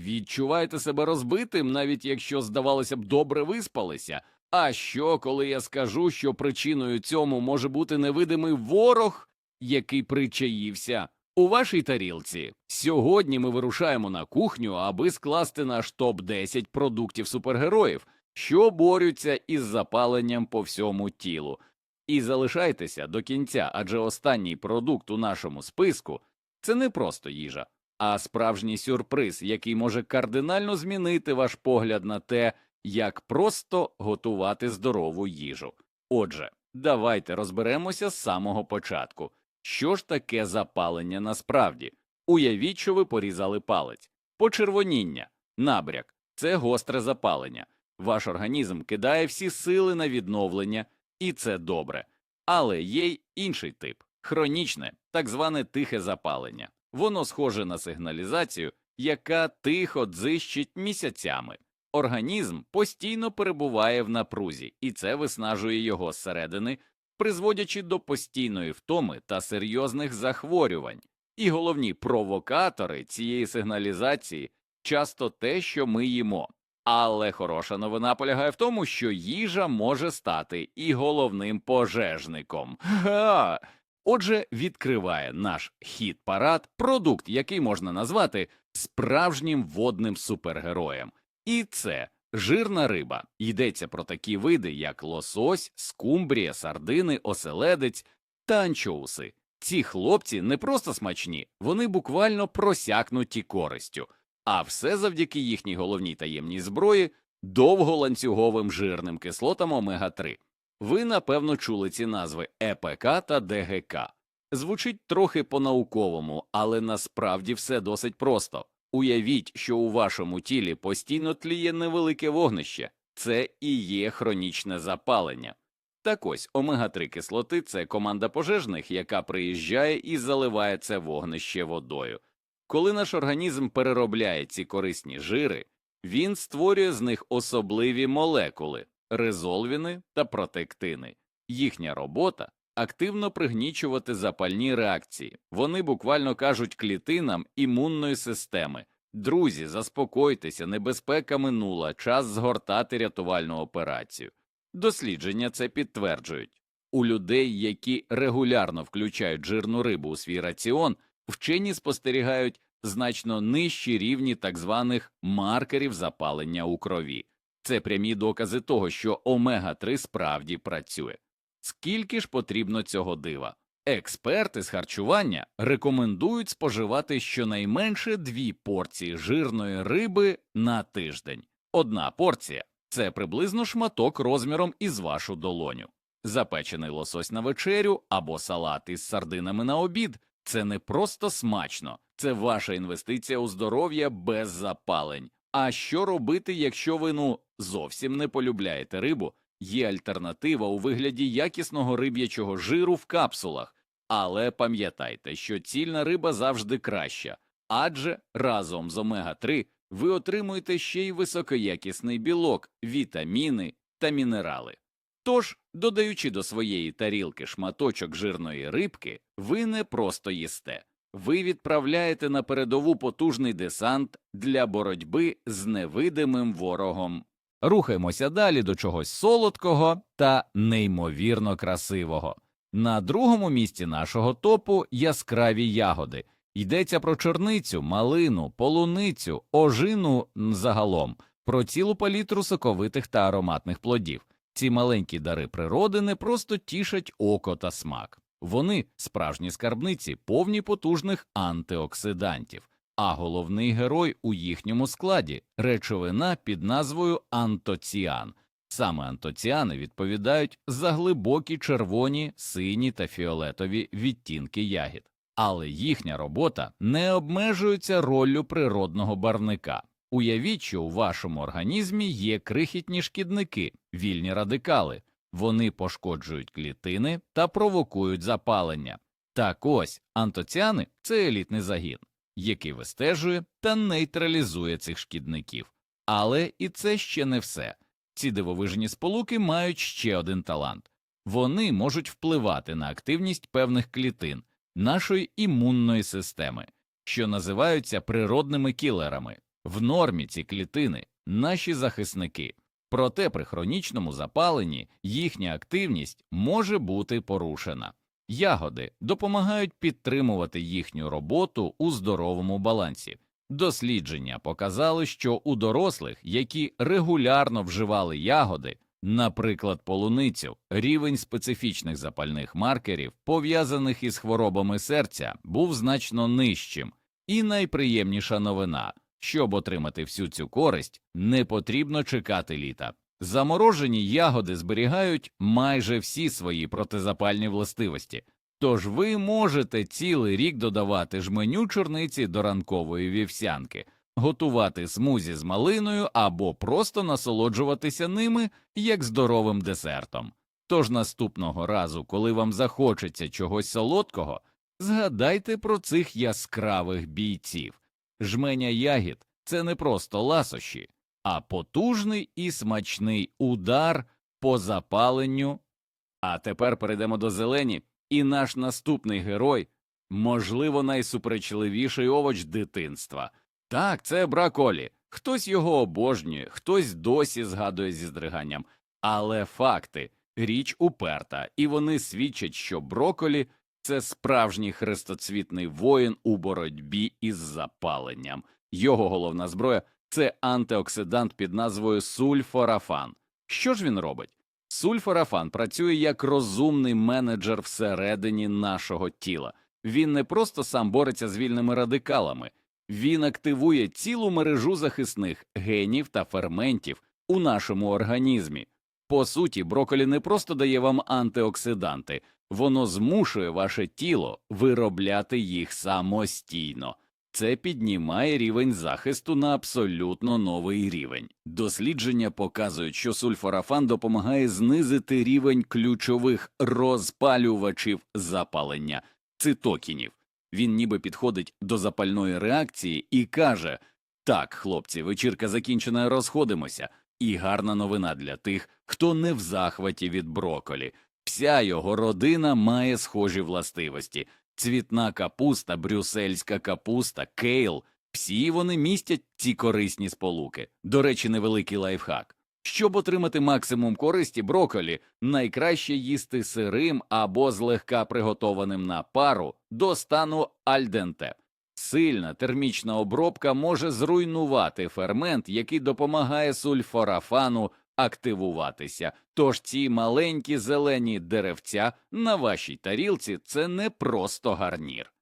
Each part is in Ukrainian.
Відчуваєте себе розбитим, навіть якщо, здавалося б, добре виспалися. А що, коли я скажу, що причиною цьому може бути невидимий ворог, який причаївся у вашій тарілці? Сьогодні ми вирушаємо на кухню, аби скласти наш топ 10 продуктів супергероїв, що борються із запаленням по всьому тілу. І залишайтеся до кінця, адже останній продукт у нашому списку це не просто їжа, а справжній сюрприз, який може кардинально змінити ваш погляд на те, як просто готувати здорову їжу. Отже, давайте розберемося з самого початку. Що ж таке запалення насправді? Уявіть, що ви порізали палець. Почервоніння, набряк це гостре запалення. Ваш організм кидає всі сили на відновлення, і це добре. Але є й інший тип хронічне, так зване тихе запалення. Воно схоже на сигналізацію, яка тихо дзищить місяцями. Організм постійно перебуває в напрузі, і це виснажує його зсередини, призводячи до постійної втоми та серйозних захворювань. І головні провокатори цієї сигналізації часто те, що ми їмо. Але хороша новина полягає в тому, що їжа може стати і головним пожежником. Га! Отже, відкриває наш хіт парад продукт, який можна назвати справжнім водним супергероєм. І це жирна риба. Йдеться про такі види, як лосось, скумбрія, сардини, оселедець та анчоуси. Ці хлопці не просто смачні, вони буквально просякнуті користю, а все завдяки їхній головній таємній зброї довголанцюговим жирним кислотам омега 3 Ви напевно чули ці назви ЕПК та ДГК. Звучить трохи по-науковому, але насправді все досить просто. Уявіть, що у вашому тілі постійно тліє невелике вогнище, це і є хронічне запалення. Так ось омега 3 кислоти це команда пожежних, яка приїжджає і заливає це вогнище водою. Коли наш організм переробляє ці корисні жири, він створює з них особливі молекули резолвіни та протектини. Їхня робота активно пригнічувати запальні реакції. Вони буквально кажуть клітинам імунної системи друзі, заспокойтеся, небезпека минула, час згортати рятувальну операцію. Дослідження це підтверджують. У людей, які регулярно включають жирну рибу у свій раціон, вчені спостерігають значно нижчі рівні так званих маркерів запалення у крові. Це прямі докази того, що омега 3 справді працює. Скільки ж потрібно цього дива? Експерти з харчування рекомендують споживати щонайменше дві порції жирної риби на тиждень. Одна порція це приблизно шматок розміром із вашу долоню. Запечений лосось на вечерю або салат із сардинами на обід це не просто смачно, це ваша інвестиція у здоров'я без запалень. А що робити, якщо ви ну зовсім не полюбляєте рибу? Є альтернатива у вигляді якісного риб'ячого жиру в капсулах, але пам'ятайте, що цільна риба завжди краща, адже разом з омега 3 ви отримуєте ще й високоякісний білок, вітаміни та мінерали. Тож, додаючи до своєї тарілки шматочок жирної рибки, ви не просто їсте, ви відправляєте на передову потужний десант для боротьби з невидимим ворогом. Рухаємося далі до чогось солодкого та неймовірно красивого. На другому місці нашого топу яскраві ягоди. Йдеться про чорницю, малину, полуницю, ожину загалом, про цілу палітру соковитих та ароматних плодів. Ці маленькі дари природи не просто тішать око та смак. Вони справжні скарбниці, повні потужних антиоксидантів. А головний герой у їхньому складі речовина під назвою антоціан. Саме антоціани відповідають за глибокі червоні, сині та фіолетові відтінки ягід. Але їхня робота не обмежується роллю природного барвника. Уявіть, що у вашому організмі є крихітні шкідники, вільні радикали. Вони пошкоджують клітини та провокують запалення. Так ось антоціани це елітний загін, який вистежує та нейтралізує цих шкідників. Але і це ще не все. Ці дивовижні сполуки мають ще один талант вони можуть впливати на активність певних клітин нашої імунної системи, що називаються природними кілерами. В нормі ці клітини наші захисники. Проте при хронічному запаленні їхня активність може бути порушена. Ягоди допомагають підтримувати їхню роботу у здоровому балансі. Дослідження показали, що у дорослих, які регулярно вживали ягоди, наприклад, полуницю, рівень специфічних запальних маркерів, пов'язаних із хворобами серця, був значно нижчим. І найприємніша новина щоб отримати всю цю користь, не потрібно чекати літа. Заморожені ягоди зберігають майже всі свої протизапальні властивості, тож ви можете цілий рік додавати жменю чорниці до ранкової вівсянки, готувати смузі з малиною або просто насолоджуватися ними як здоровим десертом. Тож наступного разу, коли вам захочеться чогось солодкого, згадайте про цих яскравих бійців. Жменя ягід це не просто ласощі, а потужний і смачний удар по запаленню. А тепер перейдемо до зелені, і наш наступний герой, можливо, найсуперечливіший овоч дитинства. Так, це браколі. Хтось його обожнює, хтось досі згадує зі здриганням. Але факти річ уперта, і вони свідчать, що броколі це справжній хрестоцвітний воїн у боротьбі із запаленням. Його головна зброя це антиоксидант під назвою сульфорафан. Що ж він робить? Сульфорафан працює як розумний менеджер всередині нашого тіла. Він не просто сам бореться з вільними радикалами, він активує цілу мережу захисних генів та ферментів у нашому організмі. По суті, броколі не просто дає вам антиоксиданти, воно змушує ваше тіло виробляти їх самостійно. Це піднімає рівень захисту на абсолютно новий рівень. Дослідження показують, що сульфорафан допомагає знизити рівень ключових розпалювачів запалення цитокінів. Він ніби підходить до запальної реакції і каже: Так, хлопці, вечірка закінчена, розходимося. І гарна новина для тих, хто не в захваті від броколі. Вся його родина має схожі властивості цвітна капуста, брюссельська капуста, кейл. Всі вони містять ці корисні сполуки. До речі, невеликий лайфхак. Щоб отримати максимум користі броколі, найкраще їсти сирим або злегка приготованим на пару до стану альденте. Сильна термічна обробка може зруйнувати фермент, який допомагає сульфорафану активуватися. Тож ці маленькі зелені деревця на вашій тарілці це не просто гарнір,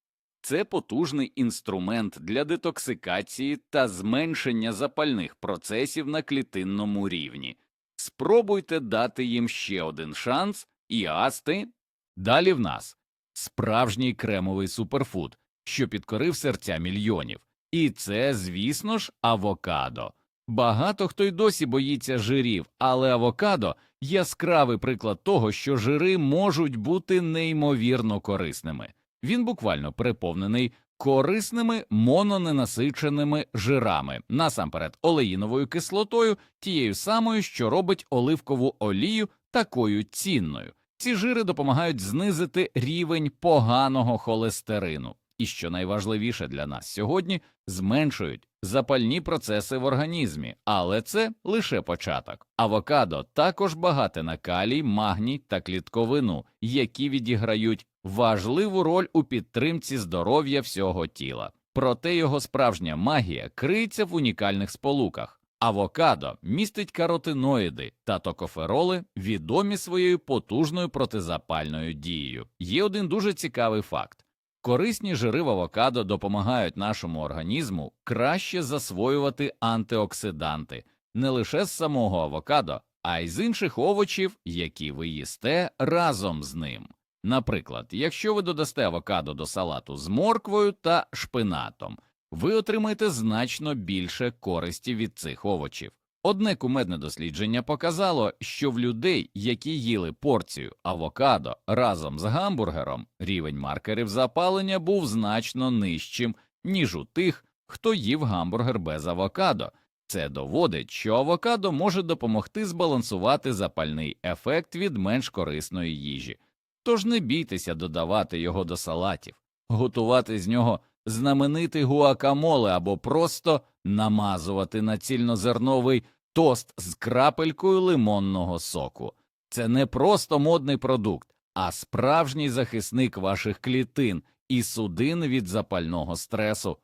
це потужний інструмент для детоксикації та зменшення запальних процесів на клітинному рівні. Спробуйте дати їм ще один шанс і асти. Далі в нас справжній кремовий суперфуд, що підкорив серця мільйонів. І це, звісно ж, авокадо. Багато хто й досі боїться жирів, але авокадо яскравий приклад того, що жири можуть бути неймовірно корисними. Він буквально переповнений корисними мононенасиченими жирами, насамперед олеїновою кислотою, тією самою, що робить оливкову олію такою цінною. Ці жири допомагають знизити рівень поганого холестерину і, що найважливіше для нас сьогодні, зменшують запальні процеси в організмі, але це лише початок. Авокадо також багате на калій, магній та клітковину, які відіграють важливу роль у підтримці здоров'я всього тіла. Проте його справжня магія криється в унікальних сполуках. Авокадо містить каротиноїди та токофероли, відомі своєю потужною протизапальною дією. Є один дуже цікавий факт. Корисні жири в авокадо допомагають нашому організму краще засвоювати антиоксиданти не лише з самого авокадо, а й з інших овочів, які ви їсте разом з ним. Наприклад, якщо ви додасте авокадо до салату з морквою та шпинатом, ви отримаєте значно більше користі від цих овочів. Одне кумедне дослідження показало, що в людей, які їли порцію авокадо разом з гамбургером, рівень маркерів запалення був значно нижчим, ніж у тих, хто їв гамбургер без авокадо. Це доводить, що авокадо може допомогти збалансувати запальний ефект від менш корисної їжі. Тож не бійтеся додавати його до салатів, готувати з нього знаменитий гуакамоле або просто намазувати на цільнозерновий тост з крапелькою лимонного соку. Це не просто модний продукт, а справжній захисник ваших клітин і судин від запального стресу.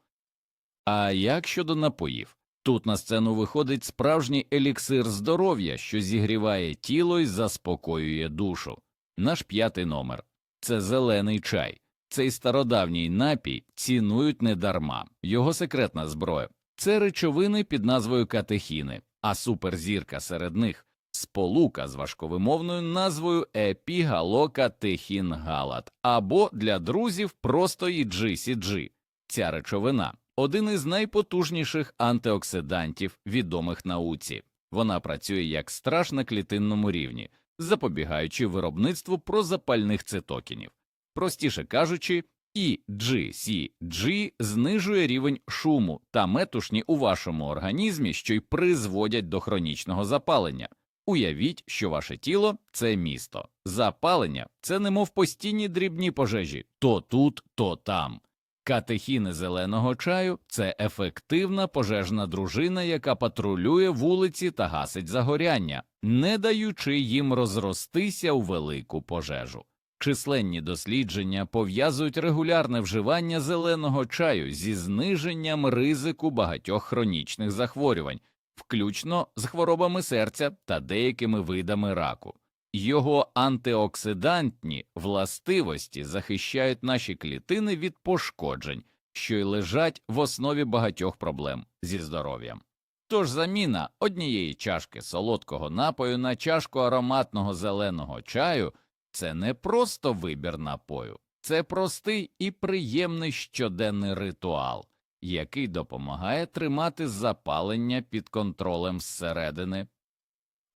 А як щодо напоїв? Тут на сцену виходить справжній еліксир здоров'я, що зігріває тіло і заспокоює душу. Наш п'ятий номер це зелений чай. Цей стародавній напій цінують недарма. Його секретна зброя це речовини під назвою катехіни, а суперзірка серед них сполука з важковимовною назвою епігалокатехінгалат або для друзів просто GCG. Ця речовина один із найпотужніших антиоксидантів, відомих науці. Вона працює як страж на клітинному рівні, запобігаючи виробництву прозапальних цитокінів. Простіше кажучи, і GCG знижує рівень шуму та метушні у вашому організмі, що й призводять до хронічного запалення. Уявіть, що ваше тіло це місто. Запалення це немов постійні дрібні пожежі то тут, то там. Катехіни зеленого чаю це ефективна пожежна дружина, яка патрулює вулиці та гасить загоряння, не даючи їм розростися у велику пожежу. Численні дослідження пов'язують регулярне вживання зеленого чаю зі зниженням ризику багатьох хронічних захворювань, включно з хворобами серця та деякими видами раку. Його антиоксидантні властивості захищають наші клітини від пошкоджень, що й лежать в основі багатьох проблем зі здоров'ям. Тож заміна однієї чашки солодкого напою на чашку ароматного зеленого чаю це не просто вибір напою, це простий і приємний щоденний ритуал, який допомагає тримати запалення під контролем зсередини.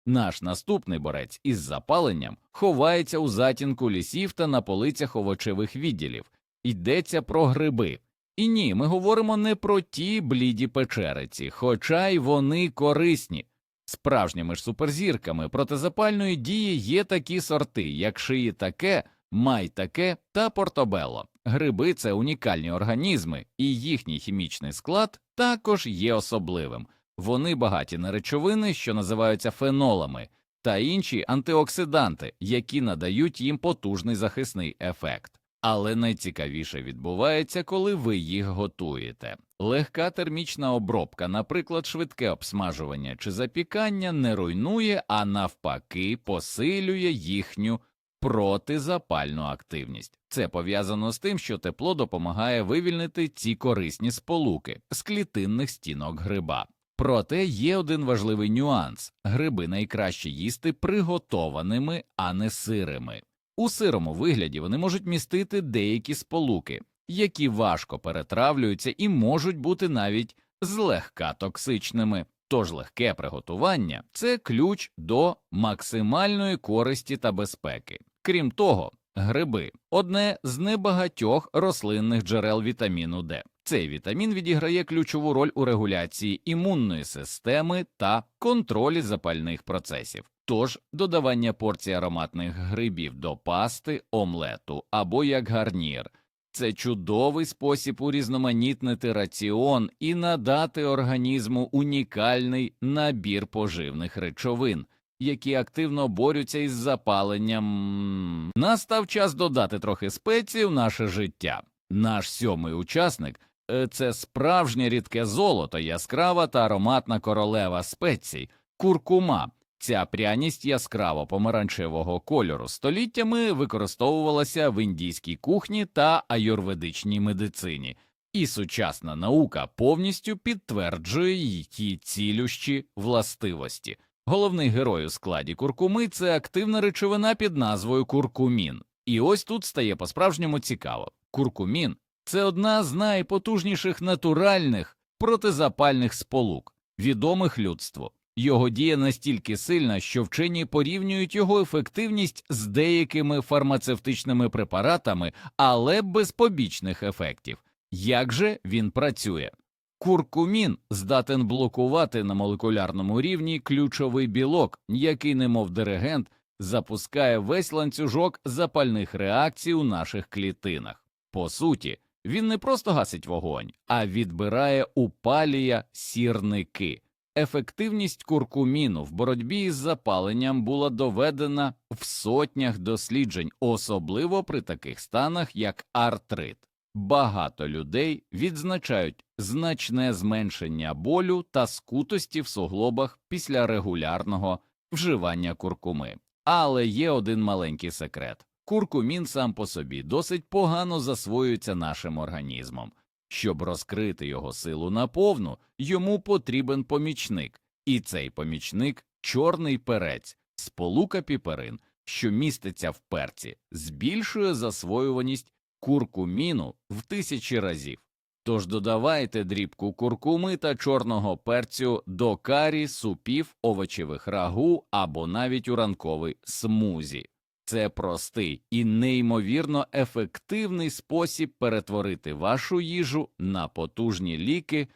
Наш наступний борець із запаленням ховається у затінку лісів та на полицях овочевих відділів. Йдеться про гриби. І ні, ми говоримо не про ті бліді печериці, хоча й вони корисні. Справжніми ж суперзірками протизапальної дії є такі сорти, як шиї таке, май таке та портобело. Гриби це унікальні організми, і їхній хімічний склад також є особливим. Вони багаті на речовини, що називаються фенолами, та інші антиоксиданти, які надають їм потужний захисний ефект. Але найцікавіше відбувається, коли ви їх готуєте. Легка термічна обробка, наприклад, швидке обсмажування чи запікання, не руйнує, а навпаки, посилює їхню протизапальну активність. Це пов'язано з тим, що тепло допомагає вивільнити ці корисні сполуки з клітинних стінок гриба. Проте є один важливий нюанс гриби найкраще їсти приготованими, а не сирими. У сирому вигляді вони можуть містити деякі сполуки, які важко перетравлюються і можуть бути навіть злегка токсичними. Тож легке приготування це ключ до максимальної користі та безпеки. Крім того, гриби одне з небагатьох рослинних джерел вітаміну Д. Цей вітамін відіграє ключову роль у регуляції імунної системи та контролі запальних процесів. Тож додавання порцій ароматних грибів до пасти, омлету або як гарнір це чудовий спосіб урізноманітнити раціон і надати організму унікальний набір поживних речовин, які активно борються із запаленням. Настав час додати трохи спецій в наше життя. Наш сьомий учасник е, це справжнє рідке золото, яскрава та ароматна королева спецій, куркума. Ця пряність яскраво помаранчевого кольору століттями використовувалася в індійській кухні та аюрведичній медицині, і сучасна наука повністю підтверджує її цілющі властивості. Головний герой у складі куркуми це активна речовина під назвою куркумін. І ось тут стає по-справжньому цікаво. Куркумін це одна з найпотужніших натуральних протизапальних сполук, відомих людству. Його дія настільки сильна, що вчені порівнюють його ефективність з деякими фармацевтичними препаратами, але без побічних ефектів. Як же він працює? Куркумін здатен блокувати на молекулярному рівні ключовий білок, який, немов диригент, запускає весь ланцюжок запальних реакцій у наших клітинах. По суті, Він не просто гасить вогонь, а відбирає у палія сірники. Ефективність куркуміну в боротьбі із запаленням була доведена в сотнях досліджень, особливо при таких станах, як артрит. Багато людей відзначають значне зменшення болю та скутості в суглобах після регулярного вживання куркуми. Але є один маленький секрет: куркумін сам по собі досить погано засвоюється нашим організмом. Щоб розкрити його силу наповну, йому потрібен помічник, і цей помічник чорний перець, сполука піперин, що міститься в перці, збільшує засвоюваність куркуміну в тисячі разів. Тож додавайте дрібку куркуми та чорного перцю до карі, супів, овочевих рагу або навіть у ранковий смузі. Це простий і неймовірно ефективний спосіб перетворити вашу їжу на потужні ліки.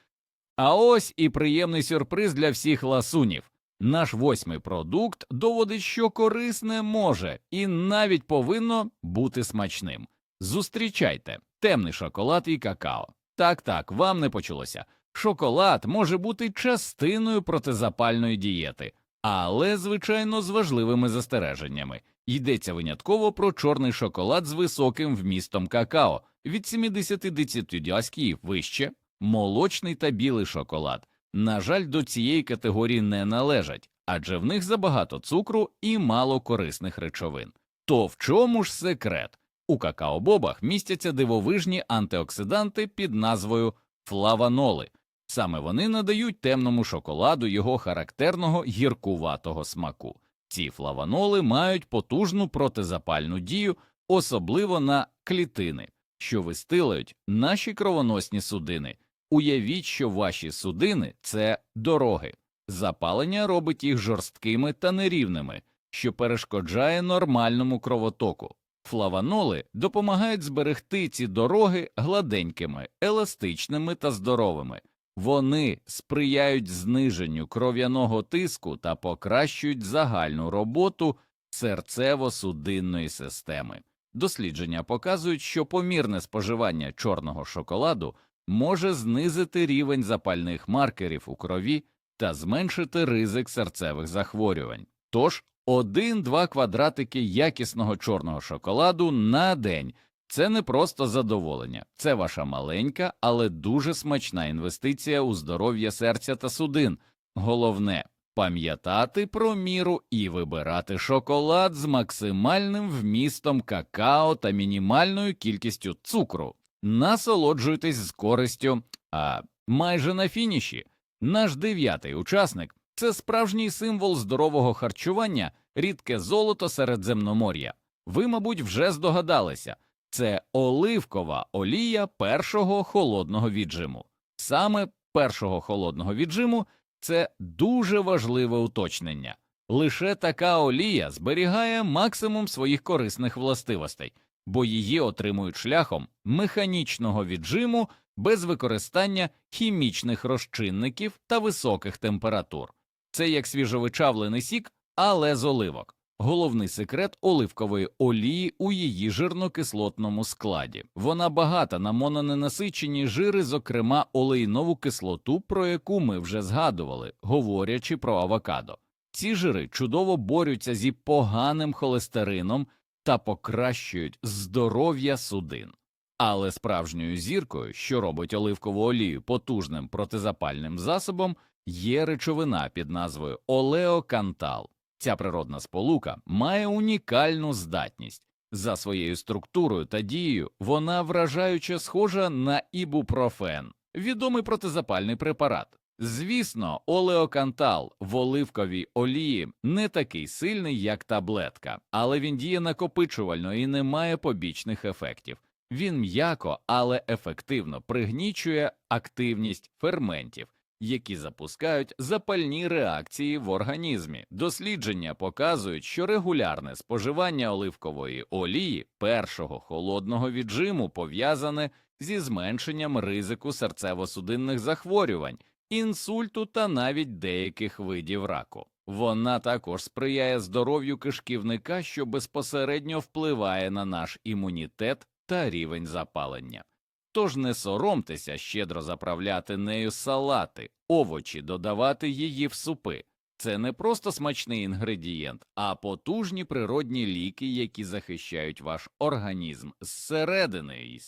А ось і приємний сюрприз для всіх ласунів. Наш восьмий продукт доводить, що корисне може і навіть повинно бути смачним. Зустрічайте темний шоколад і какао. Так, так, вам не почулося. Шоколад може бути частиною протизапальної дієти, але, звичайно, з важливими застереженнями. Йдеться винятково про чорний шоколад з високим вмістом какао від 70 децибелів вище, молочний та білий шоколад. На жаль, до цієї категорії не належать, адже в них забагато цукру і мало корисних речовин. То в чому ж секрет? У какао-бобах містяться дивовижні антиоксиданти під назвою флаваноли. Саме вони надають темному шоколаду його характерного гіркуватого смаку. Ці флаваноли мають потужну протизапальну дію, особливо на клітини, що вистилають наші кровоносні судини. Уявіть, що ваші судини це дороги. Запалення робить їх жорсткими та нерівними, що перешкоджає нормальному кровотоку. Флаваноли допомагають зберегти ці дороги гладенькими, еластичними та здоровими. Вони сприяють зниженню кров'яного тиску та покращують загальну роботу серцево-судинної системи. Дослідження показують, що помірне споживання чорного шоколаду може знизити рівень запальних маркерів у крові та зменшити ризик серцевих захворювань. Тож 1-2 квадратики якісного чорного шоколаду на день це не просто задоволення, це ваша маленька, але дуже смачна інвестиція у здоров'я серця та судин. Головне пам'ятати про міру і вибирати шоколад з максимальним вмістом какао та мінімальною кількістю цукру. Насолоджуйтесь з користю, а майже на фініші. Наш дев'ятий учасник це справжній символ здорового харчування, рідке золото Середземномор'я. Ви, мабуть, вже здогадалися це оливкова олія першого холодного віджиму. Саме першого холодного віджиму це дуже важливе уточнення. Лише така олія зберігає максимум своїх корисних властивостей, бо її отримують шляхом механічного віджиму без використання хімічних розчинників та високих температур. Це як свіжовичавлений сік, але з оливок. Головний секрет оливкової олії у її жирнокислотному складі. Вона багата на мононенасичені жири, зокрема олейнову кислоту, про яку ми вже згадували, говорячи про авокадо. Ці жири чудово борються зі поганим холестерином та покращують здоров'я судин. Але справжньою зіркою, що робить оливкову олію потужним протизапальним засобом, є речовина під назвою олеокантал. Ця природна сполука має унікальну здатність. За своєю структурою та дією вона вражаюче схожа на ібупрофен, відомий протизапальний препарат. Звісно, олеокантал в оливковій олії не такий сильний, як таблетка, але він діє накопичувально і не має побічних ефектів. Він м'яко, але ефективно пригнічує активність ферментів, які запускають запальні реакції в організмі. Дослідження показують, що регулярне споживання оливкової олії першого холодного віджиму пов'язане зі зменшенням ризику серцево-судинних захворювань, інсульту та навіть деяких видів раку. Вона також сприяє здоров'ю кишківника, що безпосередньо впливає на наш імунітет та рівень запалення. Тож не соромтеся щедро заправляти нею салати, овочі, додавати її в супи. Це не просто смачний інгредієнт, а потужні природні ліки, які захищають ваш організм зсередини.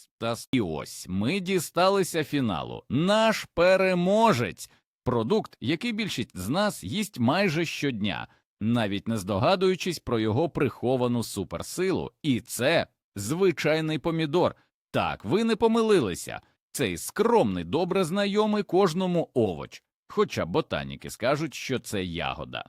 І ось ми дісталися фіналу. Наш переможець продукт, який більшість з нас їсть майже щодня, навіть не здогадуючись про його приховану суперсилу. І це звичайний помідор. Так, ви не помилилися. Цей скромний, добре знайомий кожному овоч. Хоча ботаніки скажуть, що це ягода.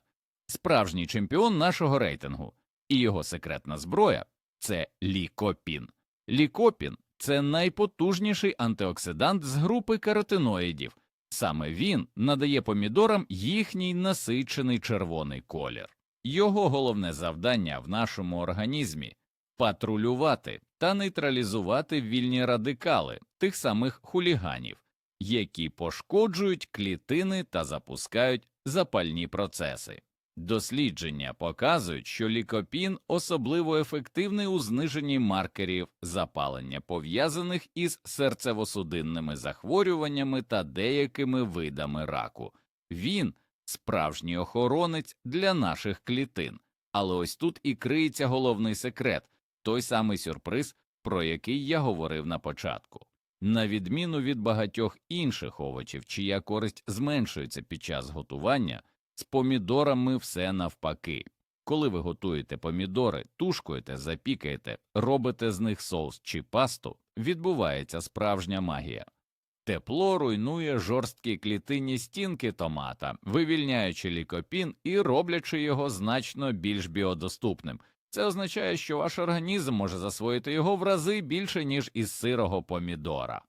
Справжній чемпіон нашого рейтингу, і його секретна зброя це лікопін. Лікопін це найпотужніший антиоксидант з групи каротиноїдів. Саме він надає помідорам їхній насичений червоний колір. Його головне завдання в нашому організмі патрулювати та нейтралізувати вільні радикали тих самих хуліганів, які пошкоджують клітини та запускають запальні процеси. Дослідження показують, що лікопін особливо ефективний у зниженні маркерів запалення, пов'язаних із серцево-судинними захворюваннями та деякими видами раку. Він справжній охоронець для наших клітин. Але ось тут і криється головний секрет той самий сюрприз, про який я говорив на початку. На відміну від багатьох інших овочів, чия користь зменшується під час готування, з помідорами все навпаки. Коли ви готуєте помідори, тушкуєте, запікаєте, робите з них соус чи пасту, відбувається справжня магія. Тепло руйнує жорсткі клітинні стінки томата, вивільняючи лікопін і роблячи його значно більш біодоступним. Це означає, що ваш організм може засвоїти його в рази більше, ніж із сирого помідора.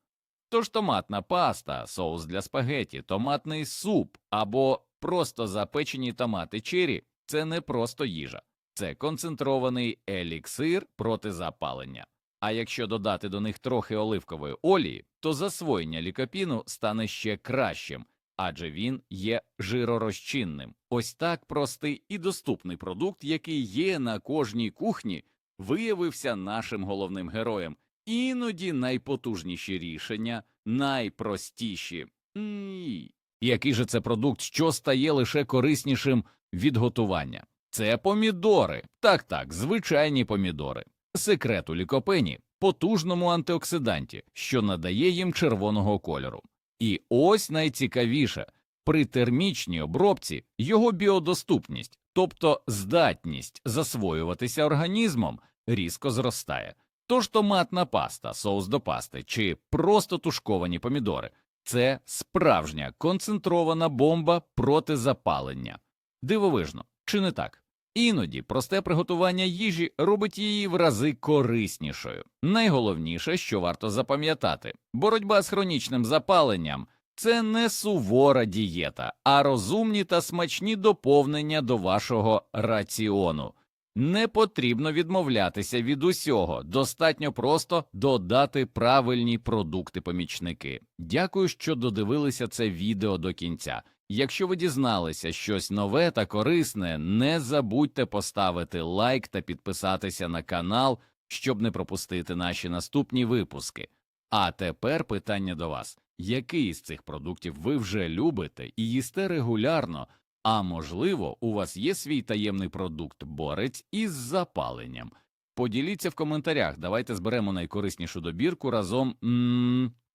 Тож томатна паста, соус для спагеті, томатний суп або просто запечені томати чирі – це не просто їжа, це концентрований еліксир проти запалення. А якщо додати до них трохи оливкової олії, то засвоєння лікопіну стане ще кращим, адже він є жиророзчинним. Ось так простий і доступний продукт, який є на кожній кухні, виявився нашим головним героєм. Іноді найпотужніші рішення, найпростіші. Ні. Який же це продукт, що стає лише кориснішим від готування? Це помідори. Так, так, звичайні помідори. Секрет у лікопені потужному антиоксиданті, що надає їм червоного кольору. І ось найцікавіше при термічній обробці його біодоступність, тобто здатність засвоюватися організмом, різко зростає. Тож томатна паста, соус до пасти чи просто тушковані помідори це справжня концентрована бомба проти запалення. Дивовижно, чи не так? Іноді просте приготування їжі робить її в рази кориснішою. Найголовніше, що варто запам'ятати, боротьба з хронічним запаленням це не сувора дієта, а розумні та смачні доповнення до вашого раціону. Не потрібно відмовлятися від усього, достатньо просто додати правильні продукти-помічники. Дякую, що додивилися це відео до кінця. Якщо ви дізналися щось нове та корисне, не забудьте поставити лайк та підписатися на канал, щоб не пропустити наші наступні випуски. А тепер питання до вас: який з цих продуктів ви вже любите і їсте регулярно, а можливо, у вас є свій таємний продукт борець із запаленням? Поділіться в коментарях, давайте зберемо найкориснішу добірку разом. м